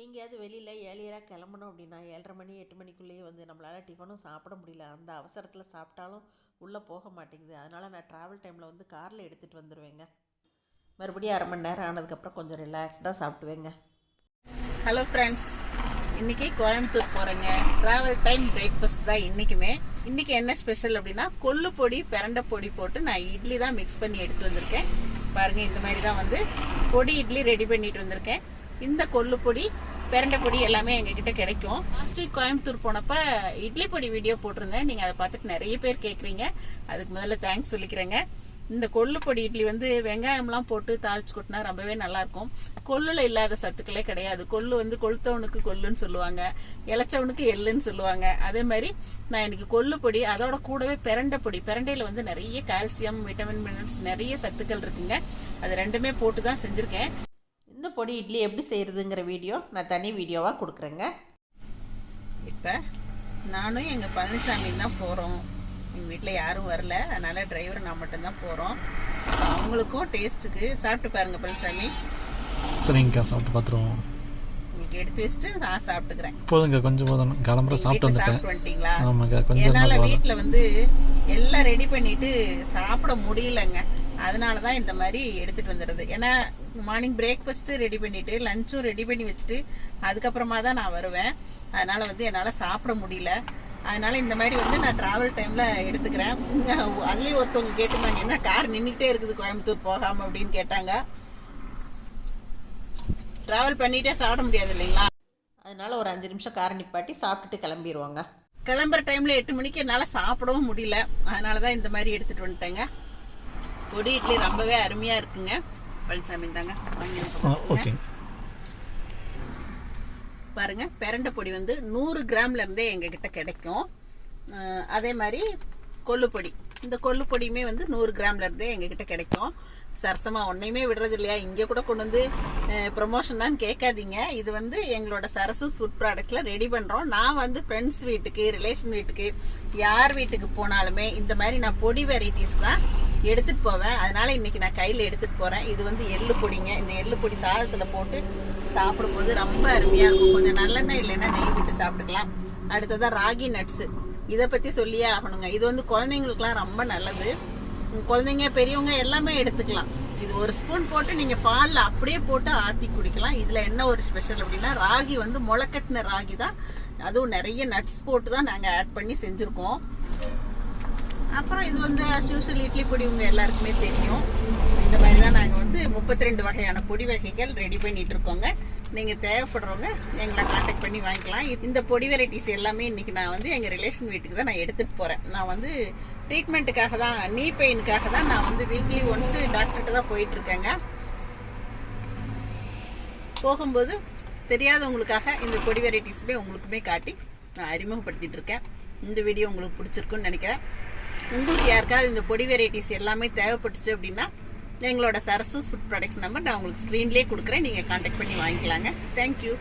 எங்கேயாவது வெளியில் ஏழியராக கிளம்பணும் அப்படின்னா ஏழரை மணி எட்டு மணிக்குள்ளேயே வந்து நம்மளால் டிஃபனும் சாப்பிட முடியல. அந்த அவசரத்தில் சாப்பிட்டாலும் உள்ளே போக மாட்டேங்குது. அதனால் நான் ட்ராவல் டைமில் வந்து காரில் எடுத்துகிட்டு வந்துடுவேங்க மறுபடியும் அரை மணி நேரம் ஆனதுக்கப்புறம் கொஞ்சம் ரிலாக்ஸ்டாக சாப்பிடுவேங்க ஹலோ ஃப்ரெண்ட்ஸ் இன்றைக்கி கோயம்புத்தூர் போகிறேங்க ட்ராவல் டைம் பிரேக்ஃபாஸ்ட் தான் இன்றைக்குமே இன்றைக்கி என்ன ஸ்பெஷல் அப்படின்னா கொள்ளு பொடி பிரண்டை பொடி போட்டு நான் இட்லி தான் மிக்ஸ் பண்ணி எடுத்துகிட்டு வந்திருக்கேன். பாருங்கள் இந்த மாதிரி தான் வந்து பொடி இட்லி ரெடி பண்ணிட்டு வந்திருக்கேன். இந்த கொள்ளு பொடி பொடி எல்லாமே எங்ககிட்ட கிடைக்கும். லாஸ்ட் வீக் கோயம்புத்தூர் போனப்ப இட்லி பொடி வீடியோ போட்டிருந்தேன். நீங்கள் அதை பார்த்துட்டு நிறைய பேர் கேட்குறீங்க அதுக்கு முதல்ல தேங்க்ஸ் சொல்லிக்கிறேங்க. இந்த கொள்ளு பொடி இட்லி வந்து வெங்காயம்லாம் போட்டு தாளிச்சு கொட்டினா ரொம்பவே நல்லாயிருக்கும். கொள்ளுல இல்லாத சத்துக்களே கிடையாது. கொள்ளு வந்து கொளுத்தவனுக்கு கொள்ளுன்னு சொல்லுவாங்க. இளைச்சவனுக்கு எள்ளுன்னு சொல்லுவாங்க. அதே மாதிரி நான் எனக்கு கொள்ளு பொடி அதோட கூடவே பிரண்டை பொடி. பிரண்டையில வந்து நிறைய கால்சியம் விட்டமின் மினரல்ஸ் நிறைய சத்துக்கள் இருக்குங்க. அது ரெண்டுமே போட்டு தான் செஞ்சுருக்கேன். இந்த பொடி இட்லி எப்படி செய்கிறதுங்கிற வீடியோ நான் தனி வீடியோவாக கொடுக்குறேங்க. இப்போ நானும் எங்கள் பழனிசாமி தான் போகிறோம் எங்கள் வீட்டில் யாரும் வரல. அதனால் டிரைவர் நான் மட்டும்தான் போகிறோம் அவங்களுக்கும் டேஸ்ட்டுக்கு சாப்பிட்டு பாருங்க பழனிசாமி. சரிங்கக்கா சாப்பிட்டு பார்த்துருவோம் உங்களுக்கு எடுத்து வச்சுட்டு நான் சாப்பிட்டுக்கிறேன். போதுங்க கொஞ்சம் போதும். கிளம்புற சாப்பிட்டு வீட்டுல வந்துட்டேன். சாப்பிட்டு வந்துட்டீங்களா? ஆமாக்கா கொஞ்சம் என்னால வீட்ல வந்து எல்லாம் ரெடி பண்ணிட்டு சாப்பிட முடியலங்க. அதனால தான் இந்த மாதிரி எடுத்துகிட்டு வந்துடுறது. ஏன்னா மார்னிங் பிரேக்ஃபாஸ்ட் ரெடி பண்ணிட்டு லஞ்சும் ரெடி பண்ணி வச்சுட்டு அதுக்கப்புறமா தான் நான் வருவேன். அதனால் வந்து என்னால் சாப்பிட முடியல. அதனால் இந்த மாதிரி வந்து நான் ட்ராவல் டைமில் எடுத்துக்கிறேன். அதுலேயும் ஒருத்தவங்க கேட்டிருந்தாங்க என்ன கார் நின்றுக்கிட்டே இருக்குது கோயம்புத்தூர் போகாமல் அப்படின்னு கேட்டாங்க. ட்ராவல் பண்ணிட்டே சாப்பிட முடியாது இல்லைங்களா? அதனால் ஒரு அஞ்சு நிமிஷம் காரை நிப்பாட்டி சாப்பிட்டுட்டு கிளம்பிடுவாங்க கிளம்புற டைமில் எட்டு மணிக்கு என்னால் சாப்பிடவும் முடியல. அதனால தான் இந்த மாதிரி எடுத்துகிட்டு வந்துட்டேங்க. பொடி இட்லி ரொம்பவே அருமையா இருக்குங்க. பழனிசாமி தாங்க. வாங்கி. ஓகே பாருங்க பிரண்டை பொடி வந்து நூறு கிராம்ல இருந்தே எங்க கிட்ட கிடைக்கும் அதே மாதிரி கொள்ளு பொடி. இந்த கொள்ளு பொடியுமே வந்து நூறு கிராம்ல இருந்தே எங்க கிட்ட கிடைக்கும். சரசமா ஒன்னையுமே விடுறது இல்லையா? இங்க கூட கொண்டு வந்து ப்ரொமோஷன் கேட்காதீங்க. இது வந்து எங்களோட சரசு ஃபுட் ப்ராடக்ட்ஸ்ல ரெடி பண்றோம். நான் வந்து ஃப்ரெண்ட்ஸ் வீட்டுக்கு ரிலேஷன் வீட்டுக்கு யார் வீட்டுக்கு போனாலுமே இந்த மாதிரி நான் பொடி வெரைட்டிஸ் தான் எடுத்துட்டு போவேன். அதனால இன்னைக்கு நான் கையில எடுத்துட்டு போறேன். இது வந்து எள்ளு பொடிங்க. இந்த எள்ளு பொடி சாதத்துல போட்டு சாப்பிடும்போது ரொம்ப அருமையா இருக்கும். கொஞ்சம் நல்லெண்ணெய் இல்லைன்னா நெய் விட்டு சாப்பிட்டுக்கலாம். அடுத்ததான் ராகி நட்ஸ் இதை பத்தி சொல்லியே ஆகணுங்க. இது வந்து குழந்தைங்களுக்குலாம் ரொம்ப நல்லது. குழந்தைங்க பெரியவங்க எல்லாமே எடுத்துக்கலாம். இது ஒரு ஸ்பூன் போட்டு நீங்க பாலில் அப்படியே போட்டு ஆத்தி குடிக்கலாம். இதுல என்ன ஒரு ஸ்பெஷல் அப்படின்னா ராகி வந்து முளைக்கட்டின ராகி தான் அதுவும் நிறைய நட்ஸ் போட்டு தான் நாங்கள் ஆட் பண்ணி செஞ்சுருக்கோம். அப்புறம் இது வந்து யூஷுவல் இட்லி பொடி உங்கள் எல்லாருக்குமே தெரியும். இந்த மாதிரி தான் நாங்கள் வந்து முப்பத்தி ரெண்டு வகையான பொடி வகைகள் ரெடி பண்ணிட்டு இருக்கோங்க. நீங்கள் தேவைப்படுறவங்க எங்களை காண்டாக்ட் பண்ணி வாங்கிக்கலாம். இந்த பொடி வெரைட்டிஸ் எல்லாமே இன்றைக்கி நான் வந்து எங்கள் ரிலேஷன் வீட்டுக்கு தான் நான் எடுத்துகிட்டு போகிறேன் நான் வந்து ட்ரீட்மெண்ட்டுக்காக தான் நீ பெயினுக்காக தான் நான் வந்து வீக்லி ஒன்ஸு டாக்டர்கிட்ட தான் போயிட்டுருக்கேங்க போகும்போது தெரியாதவங்களுக்காக இந்த பொடி வெரைட்டிஸுமே உங்களுக்குமே காட்டி நான் அறிமுகப்படுத்திகிட்டு இருக்கேன். இந்த வீடியோ உங்களுக்கு பிடிச்சிருக்குன்னு நினைக்கிறேன். உங்களுக்கு யாருக்காவது இந்த பொடி வெரைட்டிஸ் எல்லாமே தேவைப்பட்டுச்சு அப்படின்னா எங்களோட சரசூஸ் ஃபுட் ப்ராடக்ட்ஸ் நம்பர் நான் உங்களுக்கு ஸ்க்ரீன்லேயே கொடுக்குறேன். நீங்கள் காண்டாக்ட் பண்ணி வாங்கிக்கலாங்க. தேங்க்யூ